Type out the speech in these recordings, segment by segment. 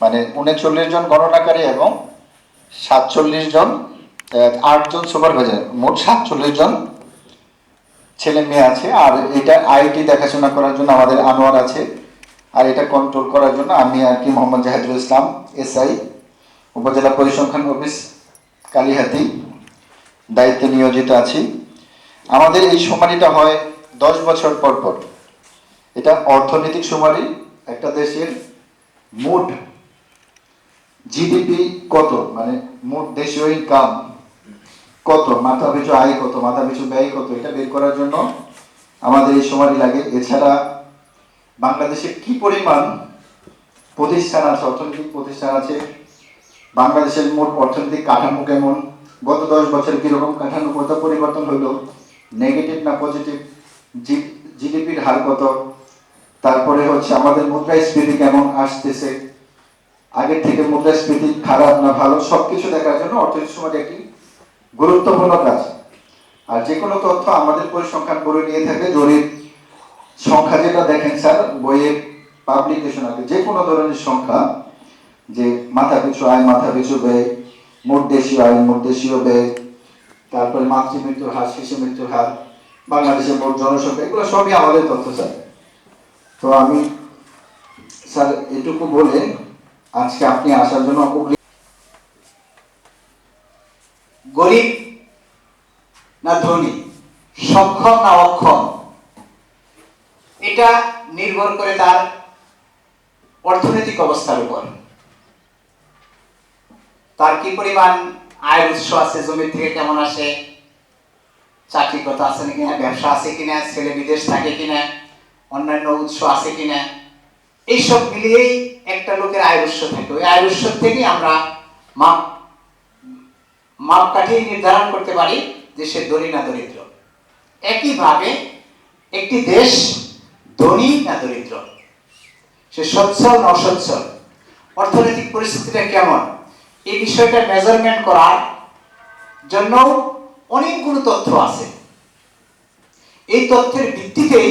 মানে উনচল্লিশ জন গণনাকারী এবং সাতচল্লিশ জন আটজন সুপারভাইজার মোট সাতচল্লিশ জন ছেলে মেয়ে আছে। আর এটা আইটি দেখাশোনা করার জন্য আমাদের আনোয়ার আছে। আর এটা কন্ট্রোল করার জন্য আমি আর কি মোহাম্মদ জাহিদুল ইসলাম এসআই উপজেলা পরিসংখ্যান অফিস, কালীহাতি দায়িত্বে নিয়োজিত আছি। আমাদের এই শুমারিটা হয় দশ বছর পর পর। এটা অর্থনৈতিক শুমারি একটা দেশের মোট জিডিপি কত? মানে মোট দেশীয় ইনকাম কত? মাথা পিছু আয় কত? মাথা পিছু ব্যয় কত? এটা বের করার জন্য আমাদের এই সময় লাগে। এছাড়া বাংলাদেশে কি পরিমাণ প্রতিষ্ঠান আছে? অর্থনৈতিক প্রতিষ্ঠান আছে? বাংলাদেশের মোট অর্থনৈতিক কাঠামো কেমন? গত দশ বছরে কীরকম কাঠামো কত পরিবর্তন হলো? নেগেটিভ না পজিটিভ জিডিপির হার কত? তারপরে হচ্ছে আমাদের মুদ্রাস্ফীতি কেমন আসতেছে? আগের থেকে মুদ্রাস্ফীতি খারাপ না ভালো সবকিছু দেখার জন্য অর্থনীতি সময় একটি গুরুত্বপূর্ণ কাজ। আর যে কোনো তথ্য আমাদের পরিসংখ্যান করে নিয়ে থাকে জরিপ সংখ্যা যেটা দেখেন স্যার বইয়ের পাবলিকেশন আছে যে কোনো ধরনের সংখ্যা, যে মাথা পিছু আয়, মাথা পিছু ব্যয়, মোট দেশীয় আয়, মোট দেশীয় ব্যয়, তারপরে মাতৃ মৃত্যুর হার, শিশু মৃত্যুর হার, বাংলাদেশের মোট জনসংখ্যা, এগুলো সবই আমাদের তথ্য, স্যার। তো আমি, স্যার, এটুকু বলে আজকে আপনি আসার জন্য গরিব না ধনী? সক্ষম না অক্ষম? এটা নির্ভর করে তার অর্থনৈতিক অবস্থার উপর। তার কি পরিমাণ আয়ের উৎস আছে, জমির থেকে কেমন আসে? চাকরি কথা আছে নাকি? না ব্যবসা আছে কিনা? ছেলে বিদেশ থাকে কিনা? অন্যান্য উৎস আছে কিনা? এইসব মিলিয়েই একটা লোকের আয়ের উৎস থাকে। ওই আয়ের উৎস থেকেই আমরা মাপ মাপকাঠি নির্ধারণ করতে পারি যে সে ধনী না দরিদ্র। একইভাবে একটি দেশ ধনী না দরিদ্র। সে সচ্ছল না অসচ্ছল। অর্থনৈতিক পরিস্থিতিটা কেমন? এই বিষয়টা মেজারমেন্ট করার জন্য অনেকগুলো তথ্য আছে। এই তথ্যের ভিত্তিতেই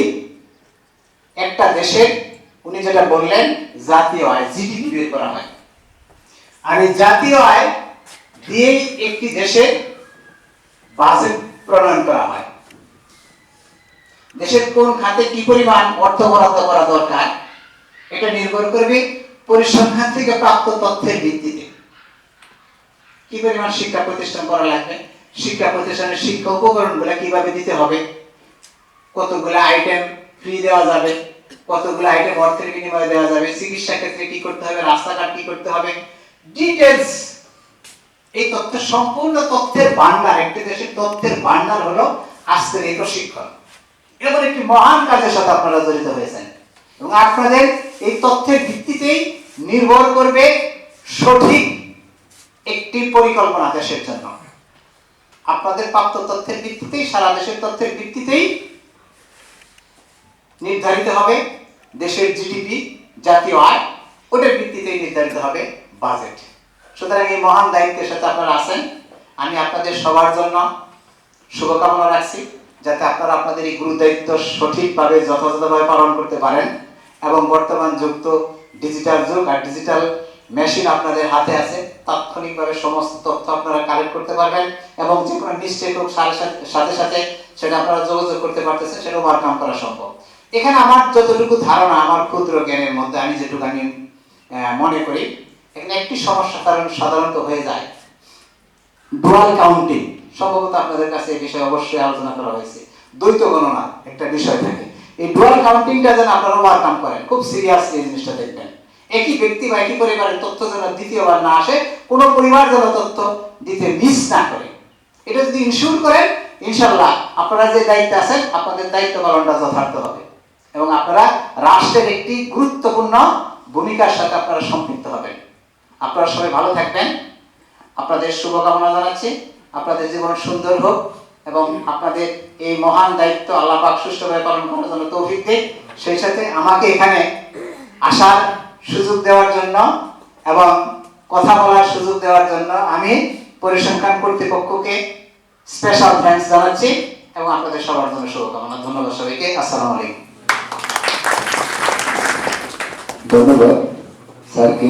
একটা দেশের উনি যেটা বললেন, জাতীয় আয় জিডিপি বের করা হয়। আর এই জাতীয় আয় দিয়েই একটি দেশে বাজেট প্রণয়ন করা হয়। দেশের কোন খাতে কি পরিমাণ অর্থ বরাদ্দ করা দরকার, এটা নির্ভর করবে পরিসংখ্যান থেকে প্রাপ্ত তথ্যের ভিত্তিতে। কি পরিমাণ শিক্ষা প্রতিষ্ঠান করা লাগবে? শিক্ষা প্রতিষ্ঠানের শিক্ষা উপকরণগুলো কীভাবে দিতে হবে? কতগুলো আইটেম ফ্রি দেওয়া যাবে? কতগুলো আইটেম অর্থের বিনিময়ে দেওয়া যাবে, চিকিৎসা ক্ষেত্রে কি করতে হবে, রাস্তাঘাট কি করতে হবে ডিটেলস এই তথ্য, সম্পূর্ণ তথ্যের ভান্ডার একটি দেশের তথ্যের ভান্ডার হলো আজকের এই প্রশিক্ষণ। এরকম একটি মহান কাজের সাথে আপনারা জড়িত হয়েছেন। এবং আপনাদের এই তথ্যের ভিত্তিতেই নির্ভর করবে সঠিক একটি পরিকল্পনা দেশের জন্য। আপনাদের প্রাপ্ত তথ্যের ভিত্তিতেই, সারা দেশের তথ্যের ভিত্তিতেই নির্ধারিত হবে। দেশের জিডিপি জাতীয় আয়, ওটার ভিত্তিতেই নির্ধারিত হবে বাজেট সুতরাং এই মহান দায়িত্বের সাথে আপনারা আছেন। আমি আপনাদের সবার জন্য শুভকামনা রাখছি, যাতে আপনারা আপনাদের এই গুরু দায়িত্ব সঠিকভাবে, যথাযথভাবে পালন করতে পারেন এবং বর্তমান যুগ তো ডিজিটাল যুগ আর ডিজিটাল মেশিন আপনাদের হাতে আছে। তাৎক্ষণিকভাবে সমস্ত তথ্য আপনারা কালেক্ট করতে পারবেন এবং যে কোনো সাথে সাথে- সাথে সাথে সেটা আপনারা যোগাযোগ করতে পারতেছেন সেটা ওভারকাম করা সম্ভব। এখানে আমার যতটুকু ধারণা, আমার ক্ষুদ্র জ্ঞানের মধ্যে আমি যেটুকু আমি মনে করি, এখানে একটি সমস্যা কারণ সাধারণত হয়ে যায়। ডুয়াল কাউন্টিং সম্ভবত আপনাদের কাছে এই বিষয়ে অবশ্যই আলোচনা করা হয়েছে। দ্বৈত গণনা একটা বিষয় থাকে। এই ডুয়াল কাউন্টিংটা যেন আপনারা ওভারকাম করেন, খুব সিরিয়াসলি এই জিনিসটা দেখবেন। একই ব্যক্তি বা একই পরিবারের তথ্য যেন দ্বিতীয়বার না আসে, কোনো পরিবার যেন তথ্য দিতে মিস না করে। এটা যদি ইনশিওর করেন ইনশাল্লাহ আপনারা যে দায়িত্বে আছেন, আপনাদের দায়িত্ব পালনটা যথার্থ হবে। এবং আপনারা রাষ্ট্রের একটি গুরুত্বপূর্ণ ভূমিকার সাথে আপনারা সম্পৃক্ত হবেন। আপনারা সবাই ভালো থাকবেন। আপনাদের শুভকামনা জানাচ্ছি। আপনাদের জীবন সুন্দর হোক এবং আপনাদের এই মহান দায়িত্ব আল্লাহ পাক সুষ্ঠুভাবে পালন করার জন্য তৌফিক দিক। সেই সাথে আমাকে এখানে আসার সুযোগ দেওয়ার জন্য এবং কথা বলার সুযোগ দেওয়ার জন্য আমি পরিসংখ্যান কর্তৃপক্ষকে স্পেশাল থ্যাঙ্কস জানাচ্ছি এবং আপনাদের সবার জন্য শুভকামনা। ধন্যবাদ সবাইকে। আসসালামু আলাইকুম। ধন্যবাদ স্যারকে